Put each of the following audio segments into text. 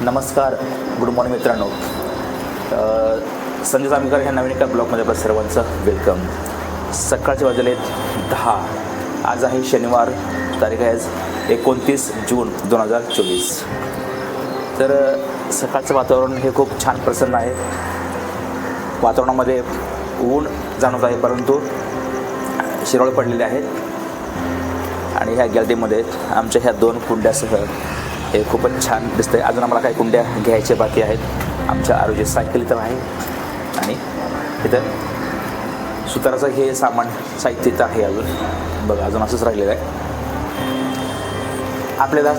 नमस्कार good morning मित्रांनो. संजय जामकर ह्या नवीन एका ब्लॉगमध्ये आपलं सर्वांचं वेलकम. सकाळचे वाजले दहा. आज आहे शनिवार तारीख आहे आज एकोणतीस जून दोन हजार चोवीस. तर सकाळचं वातावरण हे खूप छान प्रसन्न आहे. वातावरणामध्ये ऊन जाणवत आहे परंतु शिरोळ पडलेले आहेत. आणि ह्या गॅलरीमध्ये आमच्या ह्या दोन कुंड्यासह हे खूपच छान दिसतंय. अजून आम्हाला काही कुंड्या घ्यायच्या बाकी आहेत. आमच्या आरोग्य सायकल इथं आहे. आणि इथं सुताराचं हे सामान साहित्य इथं आहे अजून. बघा अजून असंच राहिलेलं आहे. आपल्याला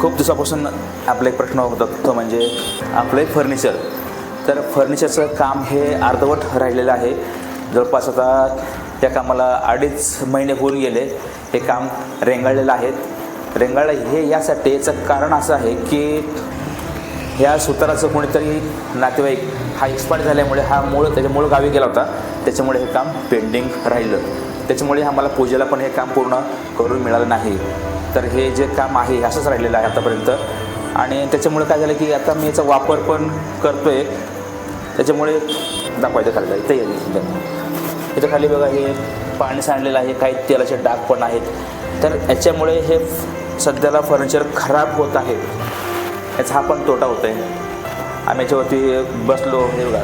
खूप दिवसापासून आपला एक प्रश्न होता तो म्हणजे आपलं फर्निचर तर फर्निचरचं काम हे अर्धवट राहिलेलं आहे. जवळपास आता त्या कामाला अडीच महिने होऊन गेले. हे काम रेंगाळलेलं आहे. रेंगाळलं हे यासाठी याचं कारण असं आहे की ह्या सुताराचं कोणीतरी नातेवाईक हा एक्सपायर झाल्यामुळे हा मूळ त्याच्या मूळ गावी गेला होता. त्याच्यामुळे हे काम पेंडिंग राहिलं. त्याच्यामुळे आम्हाला पूजेला पण हे काम पूर्ण करून मिळालं नाही. तर हे जे काम आहे असंच राहिलेलं आहे आतापर्यंत. आणि त्याच्यामुळे काय झालं की आता मी याचा वापर पण करतो आहे त्याच्यामुळे दाखवायचं खाली इथं ये. इथं खाली बघा हे पाणी सांडलेलं आहे काही तेलाचे डाग पण आहेत. तर याच्यामुळे हे सध्याला फर्निचर खराब होत आहे. याचा हा पण तोटा होतो आहे आम्ही याच्यावरती बसलो हे बघा.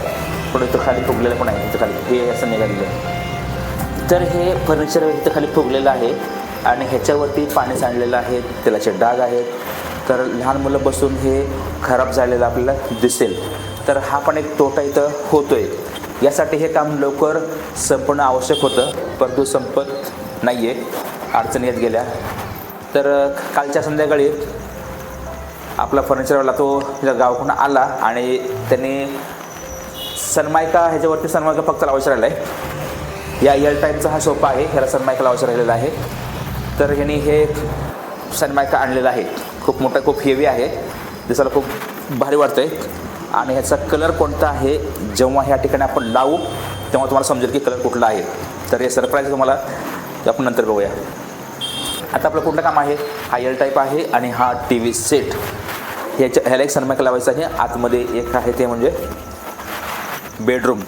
थोडं इथं खाली फुगलेलं पण आहे इथं खाली. हे असं निघालेलं आहे. तर हे फर्निचर इथं खाली फुगलेलं आहे आणि ह्याच्यावरती पाणी सांडलेलं आहे तेलाचे डाग आहेत. तर लहान मुलं बसून हे खराब झालेलं आपल्याला दिसेल. तर हा पण एक तोटा इथं होतो आहे यासाठी हे काम लवकर संपणं आवश्यक होतं परंतु संपत नाही आहे अडचणी येत गेल्या. तर कालच्या संध्याकाळी आपला फर्निचरवाला तो त्या गावाकडून आला आणि त्यांनी सनमायका ह्याच्यावरती सनमायका फक्त लावायचं राहिला आहे या यल टाईपचा हा सोफा आहे ह्याला सनमायका लावायचं राहिलेला आहे. तर ह्यांनी हे सनमायका आणलेला आहे. खूप मोठा खूप हेवी आहे. दिसायला खूप भारी वाटतं आहे आणि ह्याचा कलर कोणता आहे जेव्हा ह्या ठिकाणी आपण लावू तेव्हा तुम्हाला समजेल की कलर कुठला आहे. तर हे सरप्राईज तुम्हाला. आपण नंतर बघूया. आता आपलं कुठलं काम आहे? हा टाईप आहे आणि हा टी व्ही सेट ह्याच्या ह्याला एक सन्मार्क लावायचा आहे. आतमध्ये एक आहे ते म्हणजे बेडरूम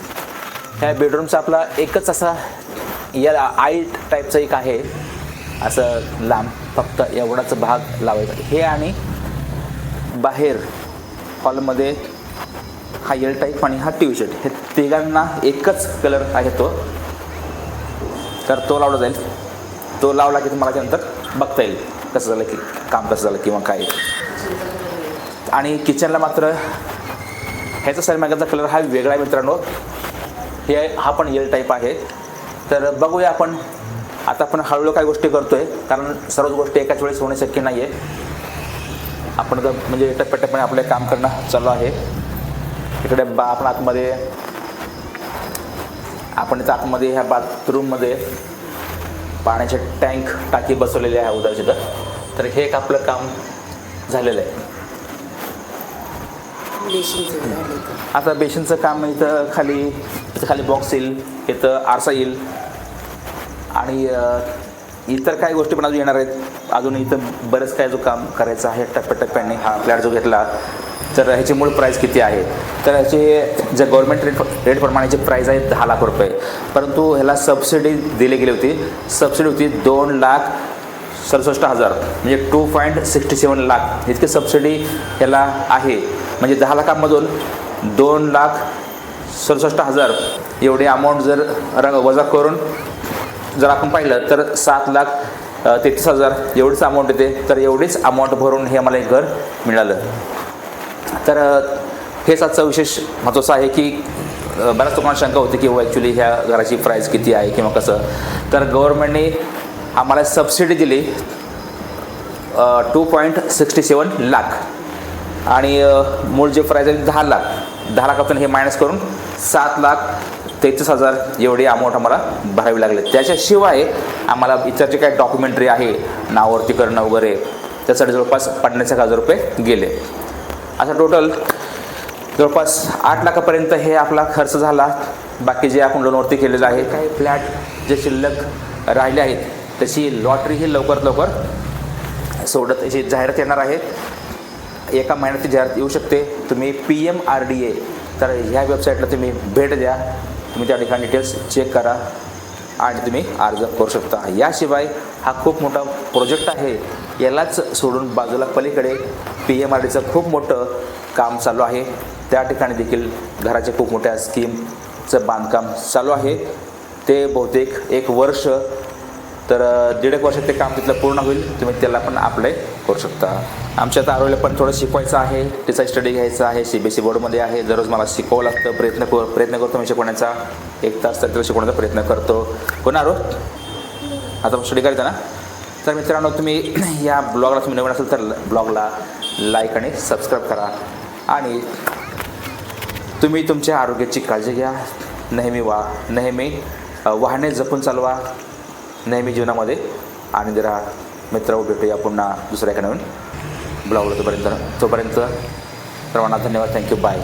ह्या बेडरूमचा आपला एकच असा या आय टाईपचा एक आहे. असं लांब फक्त एवढाच भाग लावायचा हे आणि बाहेर हॉलमध्ये हा यल टाईप आणि हा टी व्ही शर्ट हे तिघांना एकच कलर आहे तो. तर तो लावला जाईल. तो लावला की तुम्हाला त्यानंतर बघता येईल कसं झालं की काम कसं झालं किंवा काय. आणि किचनला मात्र ह्याचा सलमागाचा कलर हा वेगळा आहे मित्रांनो. हे हा पण येल टाईप आहे. तर बघूया आपण. आता आपण हळूहळू काय गोष्टी करतोय. कारण सर्वच गोष्टी एकाच वेळेस होणे शक्य नाही आहे आपण तर म्हणजे टप्प्याटप्प्याने आपले काम करणं चालू आहे. इकडे बा आपण आतमध्ये आपण इथं आतमध्ये ह्या बाथरूममध्ये पाण्याचे टँक टाकी बसवलेली आहे उदाहरण तर. हे एक आपलं काम झालेलं आहे. बेसिनचं. आता बेशनचं काम इथं खाली इथं खाली बॉक्स येईल इथं आरसा येईल. आणि इतर काही गोष्टी पण अजून येणार आहेत. अजून इथं बरंच काय जो काम करायचं आहे टप्प्याटप्प्याने हा फ्लॅट जो घेतला तर ह्याची मूळ प्राईस किती आहे? तर ह्याचे जे गव्हर्मेंट रेट रेटप्रमाणे जे प्राईस आहे दहा लाख रुपये. परंतु ह्याला सबसिडी दिली गेली होती. सबसिडी होती दोन लाख सदुसष्ट हजार. म्हणजे two point sixty seven lakh. इतकी सबसिडी ह्याला आहे. म्हणजे दहा लाखांमधून दोन लाख सदुसष्ट हजार. एवढी अमाऊंट जर रंग वजा करून जर आपण पाहिलं तर सात लाख तेहतीस हजार. एवढीच अमाऊंट येते. तर एवढीच अमाऊंट भरून हे मला एक घर मिळालं. तर हेच आजचं विशेष महत्त्वाचं आहे की बऱ्याच लोकांना शंका होती की ॲक्च्युली ह्या घराची प्राईस किती आहे किंवा कसं? तर गव्हर्नमेंटने आम्हाला सबसिडी दिली two point sixty seven lakh. आणि मूळ जे प्राईज आहे दहा लाख. दहा लाखातून हे मायनस करून सात लाख तेहतीस हजार एवढी अमाऊंट आम्हाला भरावी लागली. त्याच्याशिवाय आम्हाला इतर जे काही डॉक्युमेंटरी आहे नावावरती करणं वगैरे त्यासाठी जवळपास पन्नास एक हजार रुपये गेले. असा टोटल जवळपास आठ लाखापर्यंत हे आपला खर्च झाला. बाकी जे आपण लोनवरती केलेलं आहे काही फ्लॅट जे शिल्लक राहिले आहेत त्याची लॉटरी ही लवकरात लवकर सोडत जी जाहिरात येणार आहे. एका महिन्याची जाहिरात येऊ शकते. तुम्ही P M R D A तर ह्या वेबसाईटला तुम्ही भेट द्या. तुम्ही त्या ठिकाणी डिटेल्स चेक करा आणि तुम्ही अर्ज करू शकता. याशिवाय हा खूप मोठा प्रोजेक्ट आहे. यालाच सोडून बाजूला पलीकडे पी एम आर डीचं खूप मोठं काम चालू आहे. त्या ठिकाणी देखील घराच्या खूप मोठ्या स्कीमचं बांधकाम चालू आहे. ते बहुतेक एक वर्ष तर दीड एक वर्षात ते काम तिथलं पूर्ण होईल. तुम्ही त्याला पण अप्लाय करू शकता. आमच्या आता आरोग्यला पण थोडं शिकवायचं आहे. त्याचा स्टडी घ्यायचा आहे. सी बी एस सी बोर्डमध्ये आहे. दररोज मला शिकवावं लागतं. प्रयत्न कर प्रयत्न करतो मी शिकवण्याचा. एक तास तर शिकवण्याचा प्रयत्न करतो. कोण आरो? आता स्टडी करायचा ना? तर मित्रांनो तुम्ही या ब्लॉगला तुम्ही नवीन असेल तर ब्लॉगला लाईक आणि सबस्क्राईब करा. आणि तुम्ही तुमच्या आरोग्याची काळजी घ्या. नेहमी वा नेहमी वाहने जपून चालवा. नेहमी जीवनामध्ये आनंदी राहा. मित्र भेटूया पुन्हा दुसऱ्या एका नवीन ब्लॉगला तोपर्यंत. तोपर्यंत सर्वांना धन्यवाद. Thank you bye